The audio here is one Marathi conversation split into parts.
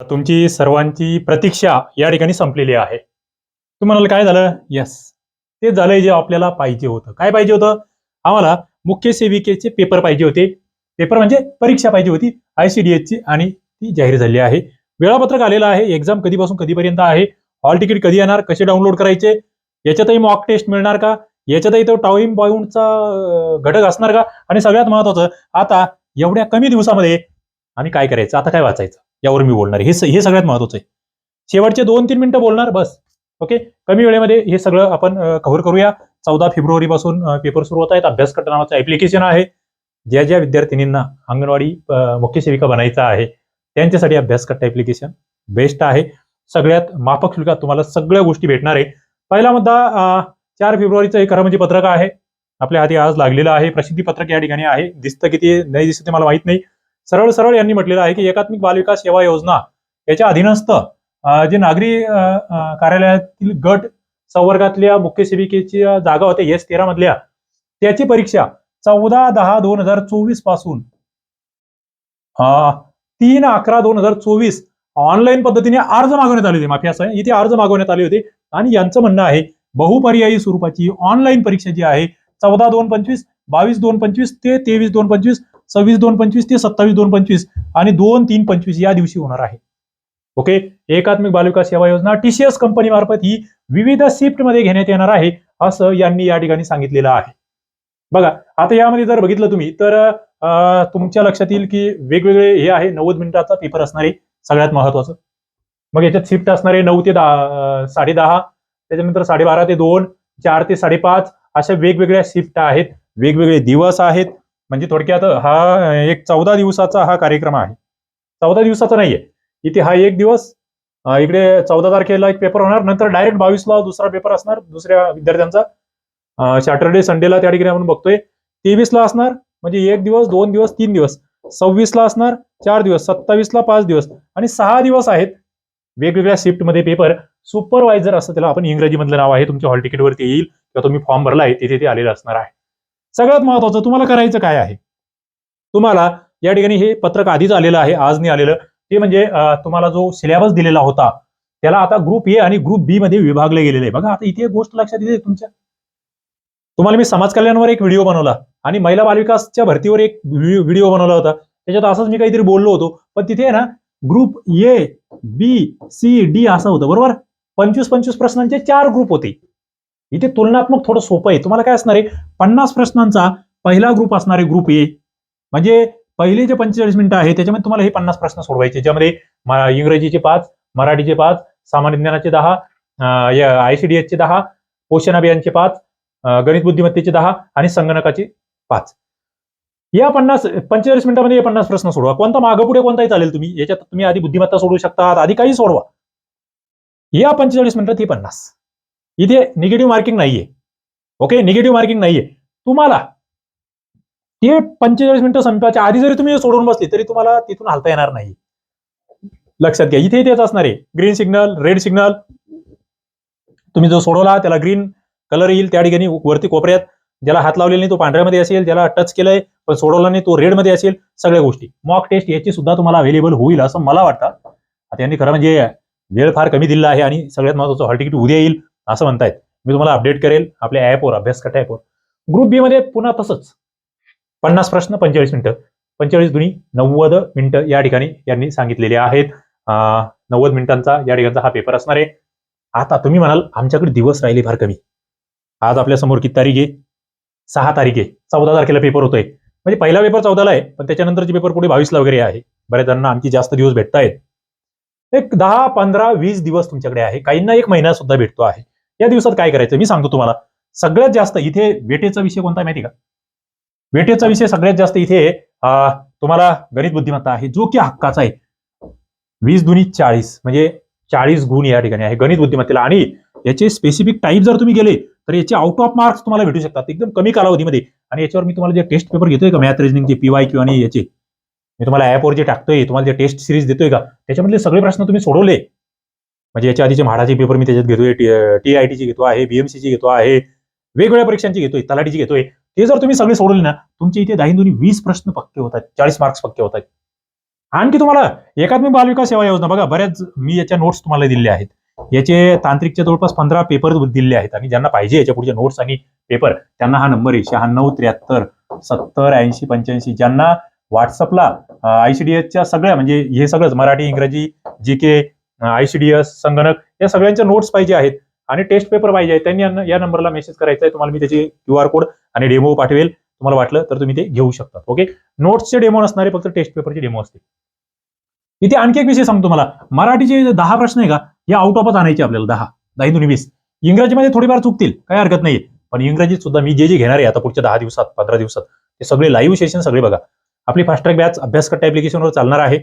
तुमची सर्वांची प्रतीक्षा या ठिकाणी संपलेली आहे. तुम्ही म्हणाल काय झालं? यस ते झालंय जे आपल्याला पाहिजे होतं. काय पाहिजे होतं? आम्हाला मुख्य सेविकेचे पेपर पाहिजे होते. पेपर म्हणजे परीक्षा पाहिजे होती. ICDH ची आणि ती जाहीर झाली आहे. वेळापत्रक आलेलं आहे. एक्झाम कधीपासून कधीपर्यंत आहे? हॉल तिकीट कधी येणार? कसे डाउनलोड करायचे? याच्यातही मॉक टेस्ट मिळणार का? याच्यातही तो टाईम पॉईंटचा घटक असणार का? आणि सगळ्यात महत्वाचं आता एवढ्या कमी दिवसामध्ये आम्ही काय करायचं? आता काय वाचायचं? यावर मी बोलणार आहे. हे हे सगळ्यात महत्वाचं आहे. शेवटचे दोन तीन मिनिटं बोलणार बस. ओके कमी वेळेमध्ये हे सगळं आपण कव्हर करूया. चौदा फेब्रुवारी पासून पेपर सुरू होत आहेत. अभ्यासकट नावाचं ऍप्लिकेशन आहे. ज्या ज्या विद्यार्थिनींना अंगणवाडी मुख्य सेविका बनायचं आहे त्यांच्यासाठी अभ्यासकट ऍप्लिकेशन बेस्ट आहे. सगळ्यात माफक शुल्कात तुम्हाला सगळ्या गोष्टी भेटणार आहे. पहिला मुद्दा चार फेब्रुवारीचं एक म्हणजे पत्रक आहे. आपल्या हाती आज लागलेलं आहे. प्रसिद्धी पत्रक या ठिकाणी आहे. दिसतं किती नाही दिसतं ते मला माहीत नाही. सरळ सरळ यांनी म्हटलेलं आहे की एकात्मिक बालविकास सेवा योजना याच्या अधीनस्थ जे नागरी कार्यालयातील गट संवर्गातल्या मुख्य सेविकेची जागा होत्या एस तेरा मधल्या त्याची परीक्षा चौदा दहा दोन हजार चोवीसपासून तीन अकरा दोन हजार चोवीस ऑनलाईन पद्धतीने अर्ज मागवण्यात आले होते माफी असं इथे अर्ज मागवण्यात आले होते. आणि यांचं म्हणणं आहे बहुपर्यायी स्वरूपाची ऑनलाईन परीक्षा जी आहे चौदा दोन पंचवीस बावीस दोन पंचवीस ते तेवीस दोन पंचवीस सव्वीस दोन पंचवीस ते सत्तावीस दोन पंचवीस आणि दोन तीन पंचवीस या दिवशी होणार आहे. ओके एकात्मिक बालविकास सेवा योजना टीसीएस कंपनी मार्फत ही विविध शिफ्टमध्ये घेण्यात येणार आहे असं यांनी या ठिकाणी सांगितलेलं आहे. बघा आता यामध्ये जर बघितलं तुम्ही तर तुमच्या लक्षात येईल की वेगवेगळे हे आहे नव्वद मिनिटाचा पेपर असणार आहे सगळ्यात महत्वाचं. मग याच्यात शिफ्ट असणार आहे नऊ ते दहा साडे दहा त्याच्यानंतर साडेबारा ते दोन चार ते साडेपाच अशा वेगवेगळ्या शिफ्ट आहेत वेगवेगळे दिवस आहेत म्हणजे थोडक्यात हा एक चौदा दिवसाचा हा कार्यक्रम आहे. चौदा दिवसाचा नाहीये. इथे हा एक दिवस इकडे चौदा तारखेला एक पेपर होणार नंतर डायरेक्ट बावीसला दुसरा पेपर असणार दुसऱ्या विद्यार्थ्यांचा. सॅटर्डे संडेला त्या ठिकाणी आपण बघतोय. तेवीसला असणार म्हणजे एक दिवस दोन दिवस तीन दिवस. सव्वीसला असणार चार दिवस. सत्तावीसला पाच दिवस. आणि सहा दिवस आहेत वेगवेगळ्या शिफ्टमध्ये पेपर सुपरवायझर असं त्याला आपण इंग्रजीमधलं नाव आहे तुमच्या हॉल तिकीटवरती येईल किंवा तुम्ही फॉर्म भरलाय तिथे ते आलेलं असणार आहे. सगळ्यात महत्वाचं तुम्हाला करायचं काय आहे? तुम्हाला या ठिकाणी हे पत्रक आधीच आलेलं आहे आज नाही आलेलं. ते म्हणजे तुम्हाला जो सिलेबस दिलेला होता त्याला आता ग्रुप ए आणि ग्रुप बी मध्ये विभागले गेलेले. आहे बघा आता इथे गोष्ट लक्षात येते तुमच्या. तुम्हाला मी समाज कल्याणवर एक व्हिडिओ बनवला आणि महिला बालविकासच्या भरतीवर एक व्हिडिओ बनवला होता. त्याच्यात असंच मी काहीतरी बोललो होतो. पण तिथे ना group A B C D असं होतं बरोबर? पंचवीस पंचवीस प्रश्नांचे चार ग्रुप होते. इथे तुलनात्मक थोडं सोपं आहे. तुम्हाला काय असणार आहे? पन्नास प्रश्नांचा पहिला ग्रुप असणार आहे ग्रुप ए म्हणजे पहिले जे पंचेचाळीस मिनिटं आहे त्याच्यामध्ये तुम्हाला हे पन्नास प्रश्न सोडवायचे. ज्यामध्ये इंग्रजीचे पाच मराठीचे पाच सामान्य ज्ञानाचे दहा आयसीडीएस चे दहा पोषण अभियानचे पाच गणित बुद्धिमत्तेचे दहा आणि संगणकाचे पाच. या पन्नास पंचेचाळीस मिनिटांमध्ये हे पन्नास प्रश्न सोडवा. कोणता मागं पुढे कोणताही चालेल तुम्ही. याच्यात तुम्ही आधी बुद्धिमत्ता सोडू शकता आधी काही सोडवा. या पंचेचाळीस मिनिटात हे पन्नास. इथे निगेटिव्ह मार्किंग नाहीये. ओके निगेटिव्ह मार्किंग नाहीये. तुम्हाला ते पंचेचाळीस मिनिटं संपायच्या आधी जरी तुम्ही सोडून बसली तरी तुम्हाला तिथून हलता येणार नाही. लक्षात घ्या. इथे तेच असणार आहे. ग्रीन सिग्नल रेड सिग्नल तुम्ही जो सोडवला त्याला ग्रीन कलर येईल. त्या ठिकाणी वरती कोपऱ्यात ज्याला हात लावलेला नाही तो पांढऱ्यामध्ये असेल. ज्याला टच केलंय पण सोडवला नाही तो रेडमध्ये असेल. सगळ्या गोष्टी. मॉक टेस्ट याची सुद्धा तुम्हाला अवेलेबल होईल असं मला वाटतं. आता यांनी खरं म्हणजे वेळ फार कमी दिला आहे आणि सगळ्यात महत्वाचं हॉल तिकीट उद्या येईल. असं म्हणतायत. मी तुम्हाला अपडेट करेल आपल्या ॲपवर अभ्यास ॲपवर ग्रुप बी मध्ये पुन्हा तसंच. पन्नास प्रश्न पंचेचाळीस मिनिटं. पंचेचाळीस दुनी नव्वद मिनिटं या ठिकाणी यांनी सांगितलेले आहेत. नव्वद मिनिटांचा या ठिकाणचा हा पेपर असणार आहे. आता तुम्ही म्हणाल आमच्याकडे दिवस राहिले फार कमी. आज आपल्यासमोर किती तारीख आहे? सहा तारीख आहे. चौदा तारखेला पेपर होतोय. म्हणजे पहिला पेपर चौदाला आहे पण त्याच्यानंतरचे पेपर पुढे बावीसला वगैरे आहे. बऱ्याच जणांना आणखी जास्त दिवस भेटतायत. एक दहा पंधरा वीस दिवस तुमच्याकडे आहे. काहींना एक महिना सुद्धा भेटतो आहे. या दिवसात काय करायचं? मी सांगतो तुम्हाला. सगळ्यात जास्त इथे वेटेचा विषय कोणता आहे माहिती का? वेटेचा विषय सगळ्यात जास्त इथे तुम्हाला गणित बुद्धिमत्ता आहे जो की हक्काचा आहे. वीस दुनी चाळीस म्हणजे चाळीस गुण या ठिकाणी आहे. गणित बुद्धिमत्तेला आणि याचे स्पेसिफिक टाईप जर तुम्ही गेले तर याचे आउट ऑफ मार्क्स तुम्हाला भेटू शकतात. एकदम कमी कालावधीमध्ये. आणि याच्यावर मी तुम्हाला जे टेस्ट पेपर घेतोय का मॅथ रिजनिंगचे पीवाय क्यू आणि याचे मी तुम्हाला ऍपवर जे टाकतोय तुम्हाला जे टेस्ट सिरीज देतोय का त्याच्यामधले सगळे प्रश्न तुम्ही सोडवले म्हणजे याच्या आधीचे म्हाडाचे पेपर मी त्याच्यात घेतोय टी आय टीची घेतो आहे बीएमसीची घेतो आहे वेगवेगळ्या परीक्षांची घेतोय तलाठीची घेतोय. ते जर तुम्ही सगळे सोडवले ना तुमचे इथे दहा दोन्ही वीस प्रश्न पक्के होतात चाळीस मार्क्स पक्के होतात. आणखी तुम्हाला एकात्मिक बालविकास सेवा योजना बघा बऱ्याच मी याच्या नोट्स तुम्हाला दिलेल्या आहेत. याचे तांत्रिकचे जवळपास पंधरा पेपर दिलेले आहेत आणि ज्यांना पाहिजे याच्या पुढचे नोट्स आणि पेपर त्यांना हा नंबर आहे शहाण्णव त्र्याहत्तर सत्तर ऐंशी पंच्याऐंशी ज्यांना व्हॉट्सअपला आयसीडीएसच्या सगळ्या म्हणजे हे सगळंच मराठी इंग्रजी जी के आयसीडीएस संगणक या सगळ्यांच्या नोट्स पाहिजे आहेत. आणि टेस्ट पेपर पाहिजे आहेत. त्यांनी या नंबरला मेसेज करायचा आहे. तुम्हाला मी त्याची क्यू आर कोड आणि डेमो पाठवेल. तुम्हाला वाटलं तर तुम्ही ते घेऊ शकता. ओके नोट्सचे डेमो नसणारे फक्त टेस्ट पेपरचे डेमो असते इथे आणखी एक विषय सांगतो मला मराठीचे दहा प्रश्न आहे का हे आउट ऑफच आणायचे आपल्याला दहा. दहा दोन्ही वीस. इंग्रजीमध्ये थोडीफार चुकतील. काही हरकत नाही पण इंग्रजीत सुद्धा मी जे जे घेणार आहे आता पुढच्या दहा दिवसात पंधरा दिवसात ते सगळे लाईव्ह सेशन सगळे बघा. आपली फास्ट ट्रॅक बॅच अभ्यासकट्टा ऍप्लिकेशनवर चालणार आहे.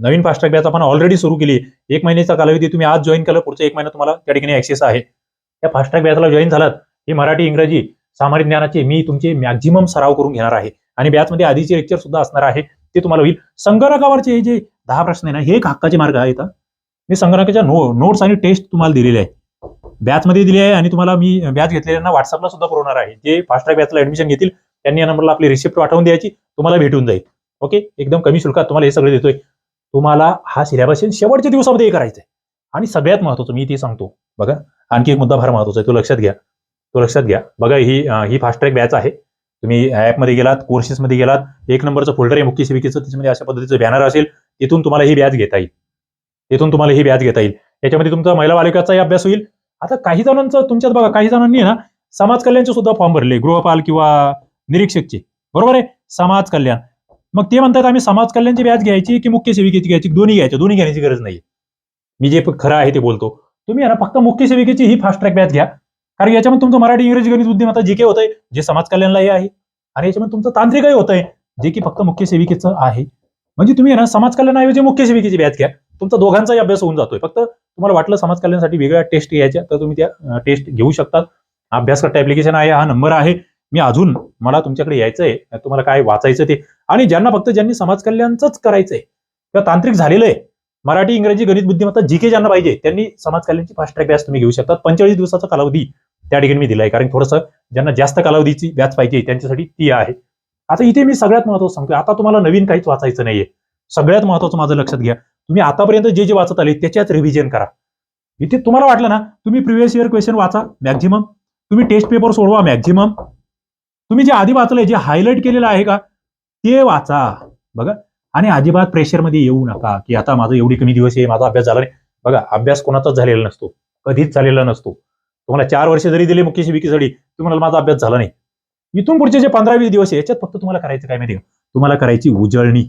नवीन फास्टॅग बॅच आपण ऑलरेडी सुरू केली एक महिन्याचा कालावधी तुम्ही आज जॉईन केलं पुढचं एक महिना तुम्हाला त्या ठिकाणी ऍक्सेस आहे. त्या फास्टॅग बॅचला जॉईन झालात हे मराठी इंग्रजी सामान्य ज्ञानाचे मी तुमचे मॅक्झिमम सराव करून घेणार आहे. आणि बॅचमध्ये आधीचे लेक्चर सुद्धा असणार आहे ते तुम्हाला होईल. संगणकावरचे हे जे दहा प्रश्न आहे ना हे एक हक्काचे मार्ग आहेत मी संगणकाच्या नो नोट्स आणि टेस्ट तुम्हाला दिलेले आहे. बॅचमध्ये दिली आहे आणि तुम्हाला मी बॅच घेतलेल्यांना व्हॉट्सअपला सुद्धा पुरवणार आहे. जे फास्ट्रॅक बॅचला ऍडमिशन घेतील त्यांनी या नंबरला आपली रिसिप्ट पाठवून द्यायची तुम्हाला भेटून जाईल. ओके एकदम कमी शुल्कात तुम्हाला हे सगळं देतोय. तुम्हाला हा सिलेबस शेवटच्या दिवसामध्ये हे करायचं आहे आणि सगळ्यात महत्वाचं मी ते सांगतो बघा आणखी एक मुद्दा फार महत्त्वाचा आहे तो लक्षात घ्या. तो लक्षात घ्या. बघा ही ही फास्ट फास्ट्रॅक बॅच आहे. तुम्ही ऍपमध्ये गेलात कोर्सेसमध्ये गेलात एक नंबरचं फोल्डर आहे मुख्य सेविकेचं त्याच्यामध्ये अशा पद्धतीचं बॅनर असेल तिथून तुम्हाला ही बॅच घेता येईल. तिथून तुम्हाला ही बॅच घेता येईल. याच्यामध्ये तुमचा महिला बालिकाचाही अभ्यास होईल. आता काही जणांचं तुमच्यात बघा काही जणांनी ना समाज कल्याणचे सुद्धा फॉर्म भरले गृहपाल किंवा निरीक्षकचे. बरोबर आहे? समाज कल्याण. मग ते म्हणतात आम्ही समाज कल्याणची व्याज घ्यायची की मुख्य सेविकेची घ्यायची? दोन्ही घ्यायची दोन्ही घेण्याची गरज नाही मी जे खरं आहे ते बोलतो. तुम्ही ना फक्त मुख्य सेविकेची ही फास्ट ट्रॅक व्याज घ्या. कारण याच्यामध्ये तुमचं मराठी इंग्रजी गणित बुद्धिमत्ता जे काही होतंय जे समाज कल्याणलाही आहे. आणि याच्यामध्ये तुमचं तांत्रिकही होतंय जे की फक्त मुख्य सेविकेचं आहे. म्हणजे तुम्ही आहे ना समाज कल्याणाऐवजी मुख्य सेविकेची व्याज घ्या. तुमचा दोघांचाही अभ्यास होऊन जातोय. फक्त तुम्हाला वाटलं समाज कल्याणसाठी वेगळ्या टेस्ट घ्यायच्या तर तुम्ही त्या टेस्ट घेऊ शकतात अभ्यासकर्ता ऍप्लिकेशन आहे हा नंबर आहे. मी अजून मला तुमच्याकडे यायचंय तुम्हाला काय वाचायचं ते. आणि ज्यांना फक्त ज्यांनी समाज कल्याणच करायचंय किंवा तांत्रिक झालेलं आहे मराठी इंग्रजी गणित बुद्धिमत्ता जी के ज्यांना पाहिजे त्यांनी समाज कल्याणची फास्ट ट्रॅक व्यास तुम्ही घेऊ शकतात. पंचेचाळीस दिवसाचा कालावधी त्या ठिकाणी मी दिलाय कारण थोडंसं ज्यांना जास्त कालावधीची व्याज पाहिजे त्यांच्यासाठी ती आहे. आता इथे मी सगळ्यात महत्वाचं सांगतो आता तुम्हाला नवीन काहीच वाचायचं नाहीये. सगळ्यात महत्वाचं माझं लक्षात घ्या. तुम्ही आतापर्यंत जे जे वाचत आले त्याच्याच रिव्हिजन करा. इथे तुम्हाला वाटलं ना तुम्ही प्रिव्हियस इयर क्वेश्चन वाचा मॅक्झिमम तुम्ही टेस्ट पेपर सोडवा मॅक्झिमम तुम्ही जे आधी वाचलंय जे हायलाईट केलेलं आहे का ते वाचा. बघा. आणि अजिबात प्रेशरमध्ये येऊ नका की आता माझं एवढी कमी दिवस आहे माझा अभ्यास झाला नाही. बघा अभ्यास कोणाचाच झालेला नसतो. कधीच झालेला नसतो. तुम्हाला चार वर्ष जरी दिले मुख्य शिबिकेसाठी तुम्हाला माझा अभ्यास झाला नाही. इथून पुढचे जे पंधरा वीस दिवस आहे याच्यात फक्त तुम्हाला करायचं काय माहिती का? तुम्हाला करायची उजळणी.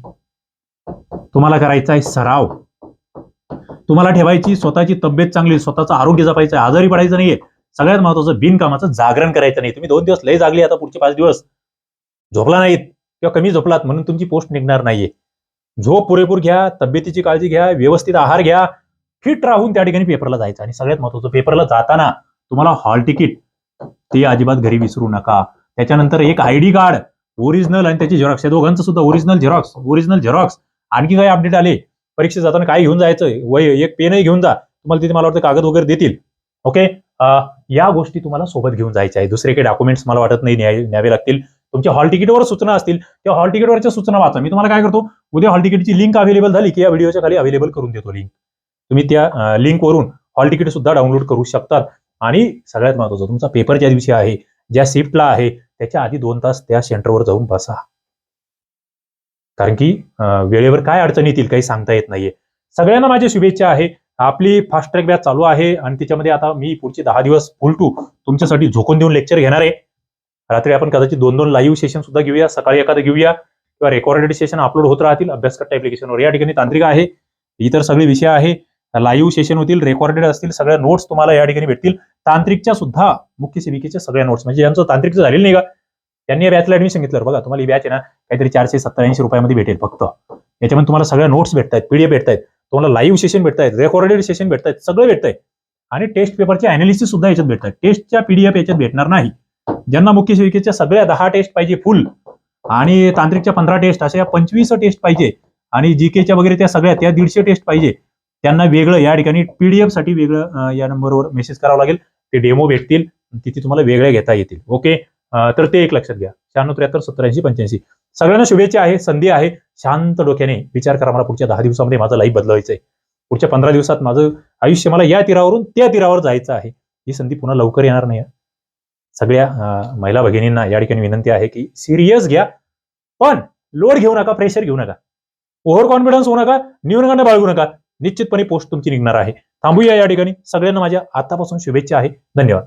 तुम्हाला करायचा आहे सराव. तुम्हाला ठेवायची स्वतःची तब्येत चांगली स्वतःचं आरोग्य जपायचं आहे, आजारी पडायचं नाहीये. सगळ्यात महत्वाचं बिनकामाचं जागरण करायचं नाही. तुम्ही दोन दिवस लय जागली आता पुढचे पाच दिवस. झोपला नाहीत किंवा कमी झोपलात म्हणून तुमची पोस्ट निघणार नाहीये. झोप पुरेपूर घ्या तब्येतीची काळजी घ्या व्यवस्थित आहार घ्या फिट राहून त्या ठिकाणी पेपरला जायचं. आणि सगळ्यात महत्वाचं पेपरला जाताना तुम्हाला हॉल तिकीट ते अजिबात घरी विसरू नका. त्याच्यानंतर एक आयडी कार्ड ओरिजिनल आणि त्याची झेरॉक्स. या दोघांचं सुद्धा ओरिजिनल झेरॉक्स ओरिजिनल झेरॉक्स. आणखी काही अपडेट आले परीक्षेत जाताना काय घेऊन जायचं वय एक पेनही घेऊन जा. तुम्हाला तिथे मला वाटतं कागद वगैरे देतील. ओके? या गोष्टी तुम्हाला सोबत घेऊन जायच्या आहे दुसरे काही डॉक्युमेंट्स मला वाटत नाही न्यावे लागतील. तुमच्या हॉल तिकीटवर सूचना असतील. त्या हॉल तिकीटवरच्या सूचना वाचा. मी तुम्हाला काय करतो उद्या हॉल तिकीटची लिंक अवेलेबल झाली की या व्हिडिओच्या खाली अवेलेबल करून देतो लिंक तुम्ही त्या लिंकवरून हॉल तिकीट सुद्धा डाउनलोड करू शकतात. आणि सगळ्यात महत्वाचं तुमचा पेपर ज्या दिवशी आहे ज्या शिफ्टला आहे त्याच्या आधी दोन तास त्या सेंटरवर जाऊन बसा. कारण की वेळेवर काय अडचणी येतील काही सांगता येत नाहीये. सगळ्यांना माझ्या शुभेच्छा आहे. आपली फास्ट ट्रॅक बॅच चालू आहे आणि त्याच्यामध्ये आता मी पुढचे दहा दिवस फुल टू तुमच्यासाठी झोकून देऊन लेक्चर घेणार आहे. रात्री आपण कदाचित दोन दोन लाईव्ह सेशन सुद्धा घेऊया सकाळी एखादं घेऊया किंवा रेकॉर्डेड सेशन अपलोड होत राहतील अभ्यासकट्टा ऍप्लिकेशनवर या ठिकाणी तांत्रिक आहे इतर सगळे विषय आहे. लाईव्ह सेशन होतील रेकॉर्डेड असतील सगळ्या नोट्स तुम्हाला या ठिकाणी भेटतील. तांत्रिकच्या सुद्धा मुख्य सेविकेच्या सगळ्या नोट्स म्हणजे ज्यांचं तांत्रिकचं झालेलं नाही का? त्यांनी या बॅचला ऍडमिशन घेतलं बघा तुम्हाला ही बॅच आहे ना काहीतरी चारशे सत्त्याऐंशी रुपयामध्ये भेटेल फक्त. याच्यामध्ये तुम्हाला सगळ्या नोट्स भेटतायत पीडीएफ भेटतायत. तुम्हाला लाईव्ह सेशन भेटतायत रेकॉर्डेड सेशन भेटतायत सगळं भेटतंय. आणि टेस्ट पेपरचे अनालिसिस सुद्धा याच्यात भेटतात. टेस्टच्या पीडीएफ याच्यात भेटणार नाही. ज्यांना मुख्य सेविकेच्या सगळ्या दहा टेस्ट पाहिजे फुल आणि तांत्रिकच्या पंधरा टेस्ट अशा या पंचवीस टेस्ट पाहिजे आणि जी केच्या वगैरे त्या सगळ्या त्या दीडशे टेस्ट पाहिजे. त्यांना वेगळं या ठिकाणी पीडीएफसाठी वेगळं या नंबरवर मेसेज करावं लागेल. ते डेमो भेटतील तिथे तुम्हाला वेगळ्या घेता येतील. ओके तर ते एक लक्षात घ्या. शहाण्णव त्र्याहत्तर सत्तर ऐंशी पंच्याऐंशी. सगळ्यांना शुभेच्छा आहे संधी आहे. शांत डोक्याने विचार करा मला पुढच्या दहा दिवसामध्ये माझं लाईफ बदलवायचं आहे. पुढच्या पंधरा दिवसात माझं आयुष्य मला या तीरावरून त्या तीरावर जायचं आहे. ही संधी पुन्हा लवकर येणार नाही. सगळ्या महिला भगिनींना या ठिकाणी विनंती आहे की सिरियस घ्या. पण लोड घेऊ नका प्रेशर घेऊ नका. ओव्हर कॉन्फिडन्स होऊ नका न्यूनगंड बाळगू नका. निश्चितपणे पोस्ट तुमची निघणार आहे. थांबूया या ठिकाणी. सगळ्यांना माझ्या आतापासून शुभेच्छा आहे. धन्यवाद.